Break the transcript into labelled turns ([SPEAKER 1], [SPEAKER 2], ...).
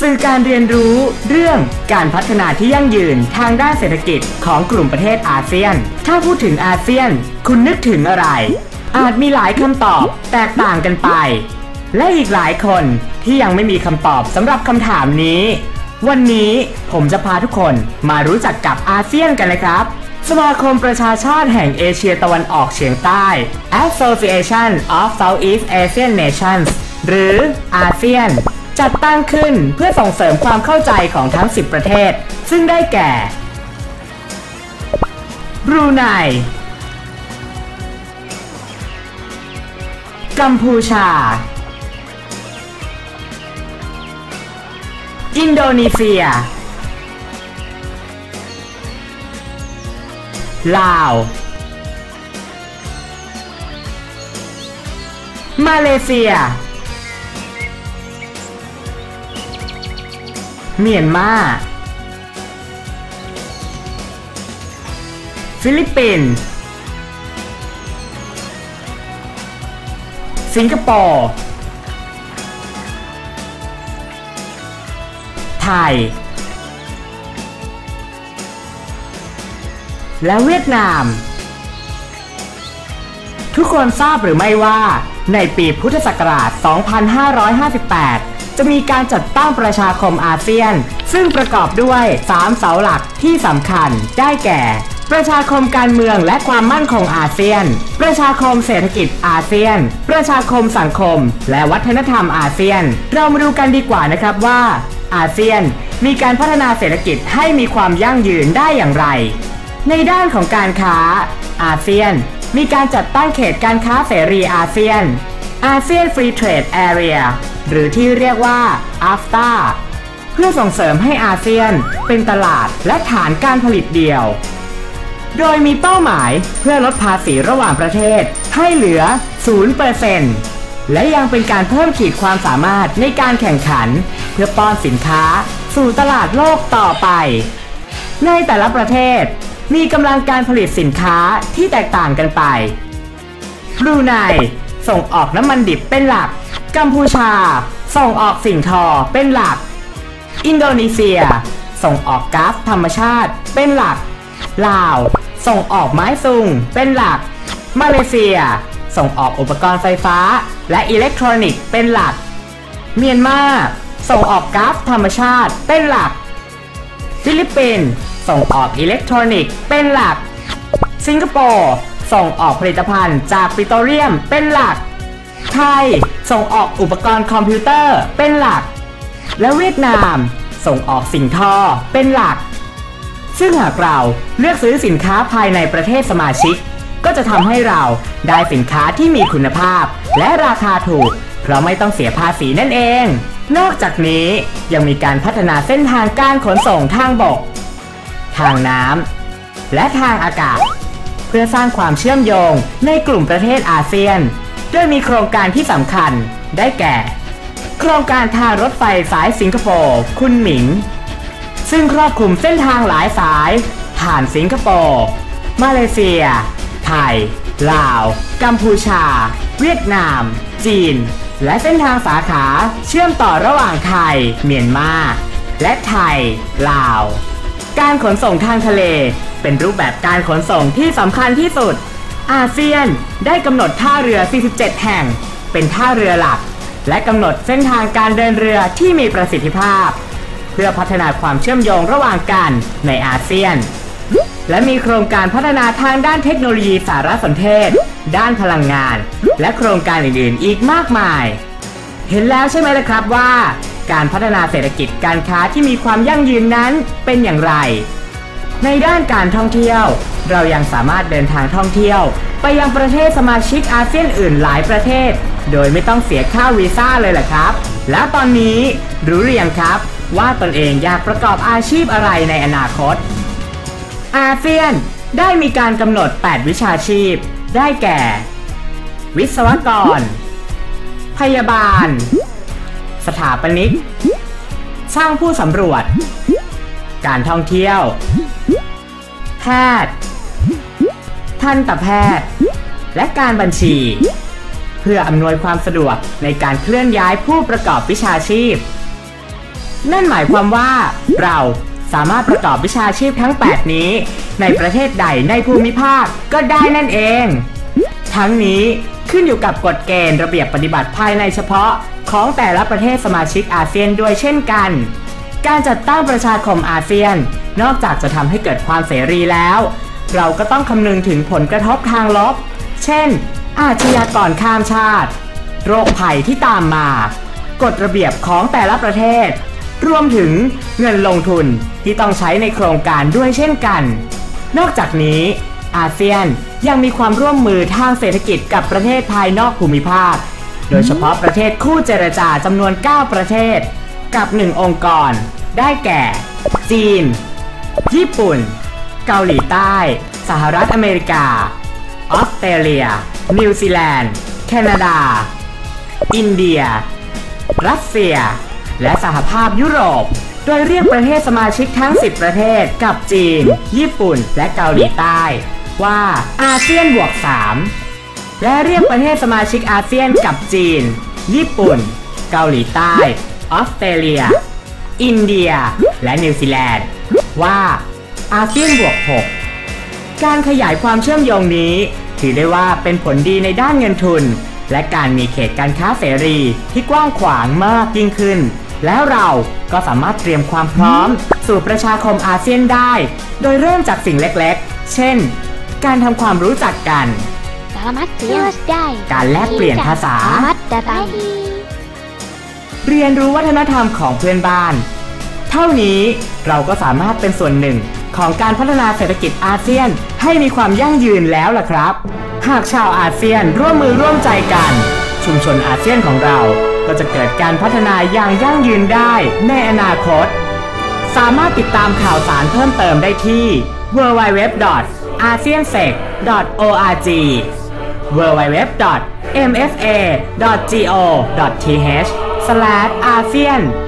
[SPEAKER 1] สื่อการเรียนรู้เรื่องการพัฒนาที่ยั่งยืนทางด้านเศรษฐกิจของกลุ่มประเทศอาเซียน ถ้าพูดถึงอาเซียน คุณนึกถึงอะไร อาจมีหลายคำตอบแตกต่างกันไป และอีกหลายคนที่ยังไม่มีคำตอบสำหรับคำถามนี้ วันนี้ผมจะพาทุกคนมารู้จักกับอาเซียนกันนะครับ สมาคมประชาชาติแห่งเอเชียตะวันออกเฉียงใต้ Association of Southeast Asian Nations หรืออาเซียน จัดตั้งขึ้นเพื่อส่งเสริมความเข้าใจของทั้ง 10 ประเทศ ซึ่งได้แก่ บรูไน กัมพูชา อินโดนีเซีย ลาว มาเลเซีย เมียนมาฟิลิปปินส์สิงคโปร์ไทย และเวียดนาม ทุกคนทราบหรือไม่ว่าในปีพุทธศักราช 2558 จะมีการจัดตั้งประชาคมอาเซียน ซึ่งประกอบด้วย 3 เสาหลักที่สำคัญได้แก่ ประชาคมการเมืองและความมั่นคงอาเซียน ประชาคมเศรษฐกิจอาเซียน ประชาคมสังคม และวัฒนธรรมอาเซียน เรามาดูกันดีกว่านะครับว่าอาเซียนมีการพัฒนาเศรษฐกิจให้มีความยั่งยืนได้อย่างไร ในด้านของการค้าอาเซียน มีการจัดตั้งเขตการค้าเสรีอาเซียน อาเซียนฟรีเทรดแอเรียหรือที่เรียกว่า AFTA เพื่อส่งเสริมให้อาเซียนเป็นตลาดและฐานการผลิตเดียว โดยมีเป้าหมายเพื่อลดภาษีระหว่างประเทศให้เหลือ 0%และยังเป็นการเพิ่มขีดความสามารถในการแข่งขัน เพื่อป้อนสินค้าสู่ตลาดโลกต่อไป ในแต่ละประเทศมีกำลังการผลิตสินค้าที่แตกต่างกันไปบรูไน ส่งออกน้ำมันดิบเป็นหลัก กัมพูชา ส่งออกสิ่งทอเป็นหลัก อินโดนีเซีย ส่งออกก๊าซธรรมชาติเป็นหลัก ลาว ส่งออกไม้ซุงเป็นหลัก มาเลเซีย ส่งออกอุปกรณ์ไฟฟ้า และอิเล็กทรอนิกส์เป็นหลัก เมียนมา ส่งออกก๊าซธรรมชาติเป็นหลัก ฟิลิปปินส์ส่งออกอิเล็กทรอนิกส์เป็นหลัก สิงคโปร์ ส่งออกผลิตภัณฑ์จากปิโตรเลียมเป็นหลัก ไทย ส่งออกอุปกรณ์คอมพิวเตอร์เป็นหลัก และเวียดนาม ส่งออกสิ่งทอเป็นหลัก ซึ่งหากเราเลือกซื้อสินค้าภายในประเทศสมาชิก ก็จะทำให้เราได้สินค้าที่มีคุณภาพ และราคาถูก เพราะไม่ต้องเสียภาษีนั่นเอง นอกจากนี้ยังมีการพัฒนาเส้นทางการขนส่งทางบก ทางน้ำและทางอากาศ เพื่อสร้างความเชื่อมโยงในกลุ่มประเทศอาเซียน โดยมีโครงการที่สำคัญได้แก่ โครงการทางรถไฟสายสิงคโปร์คุณหมิง ซึ่งครอบคลุมเส้นทางหลายสาย ผ่านสิงคโปร์มาเลเซีย ไทย ลาว กัมพูชา เวียดนาม จีน และเส้นทางสาขาเชื่อมต่อระหว่างไทย เมียนมา และไทย ลาว การขนส่งทางทะเล เป็นรูปแบบการขนส่งที่สำคัญที่สุด อาเซียนได้กำหนดท่าเรือ 47 แห่ง เป็นท่าเรือหลัก และกำหนดเส้นทางการเดินเรือที่มีประสิทธิภาพ เพื่อพัฒนาความเชื่อมโยงระหว่างกันในอาเซียน และมีโครงการพัฒนาทางด้านเทคโนโลยีสารสนเทศ ด้านพลังงาน และโครงการอื่นๆ อีกมากมาย เห็นแล้วใช่ไหมล่ะครับว่า การพัฒนาเศรษฐกิจการค้าที่มีความยั่งยืนนั้นเป็นอย่างไร ในด้านการท่องเที่ยว เรายังสามารถเดินทางท่องเที่ยว ไปยังประเทศสมาชิกอาเซียนอื่นหลายประเทศ โดยไม่ต้องเสียค่าวีซ่าเลยแหละครับ แล้วตอนนี้รู้หรือยังครับ ว่าตนเองอยากประกอบอาชีพอะไรในอนาคต อาเซียนได้มีการกำหนด 8 วิชาชีพ ได้แก่ วิศวกร พยาบาล สถาปนิก ช่างผู้สำรวจ การท่องเที่ยว แพทย์ ทันตแพทย์ และการบัญชี เพื่ออำนวยความสะดวกในการเคลื่อนย้ายผู้ประกอบวิชาชีพ นั่นหมายความว่าเราสามารถประกอบวิชาชีพทั้ง 8 นี้ ในประเทศใดในภูมิภาคก็ได้นั่นเอง ทั้งนี้ ขึ้นอยู่กับกฎเกณฑ์ระเบียบปฏิบัติภายในเฉพาะของแต่ละประเทศสมาชิกอาเซียนด้วยเช่นกัน การจัดตั้งประชาคมอาเซียน นอกจากจะทำให้เกิดความเสรีแล้ว เราก็ต้องคำนึงถึงผลกระทบทางลบ เช่น อาชญากรข้ามชาติ โรคภัยที่ตามมา กฎระเบียบของแต่ละประเทศ รวมถึงเงินลงทุนที่ต้องใช้ในโครงการด้วยเช่นกัน นอกจากนี้อาเซียน ยังมีความร่วมมือทางเศรษฐกิจกับประเทศภายนอกภูมิภาค โดยเฉพาะประเทศคู่เจรจาจำนวน 9 ประเทศ กับ 1 องค์กร ได้แก่ จีน ญี่ปุ่น เกาหลีใต้ สหรัฐอเมริกา ออสเตรเลีย นิวซีแลนด์ แคนาดา อินเดีย รัสเซีย และสหภาพยุโรปโดยเรียกประเทศสมาชิกทั้ง 10 ประเทศกับจีน ญี่ปุ่น และเกาหลีใต้ ว่าอาเซียนบวก 3 และเรียกประเทศสมาชิกอาเซียนกับจีน ญี่ปุ่น เกาหลีใต้ ออสเตรเลีย อินเดีย และนิวซีแลนด์ ว่าอาเซียนบวก 6 การขยายความเชื่อมโยงนี้ ถือได้ว่าเป็นผลดีในด้านเงินทุน และการมีเขตการค้าเสรีที่กว้างขวางมากยิ่งขึ้น แล้วเราก็สามารถเตรียมความพร้อม สู่ประชาคมอาเซียนได้ โดยเริ่มจากสิ่งเล็กๆ เช่น การทำความรู้จักกัน
[SPEAKER 2] Selamat siang.
[SPEAKER 1] การแลกเปลี่ยนภาษา
[SPEAKER 2] Selamat datang.
[SPEAKER 1] เรียนรู้วัฒนธรรมของเพื่อนบ้าน เท่านี้เราก็สามารถเป็นส่วนหนึ่งของการพัฒนาเศรษฐกิจอาเซียนให้มีความยั่งยืนแล้วล่ะครับ หากชาวอาเซียนร่วมมือร่วมใจกัน ชุมชนอาเซียนของเราก็จะเกิดการพัฒนาอย่างยั่งยืนได้ในอนาคต สามารถติดตามข่าวสารเพิ่มเติมได้ที่ aseansec.org www.mfa.go.th a s e a n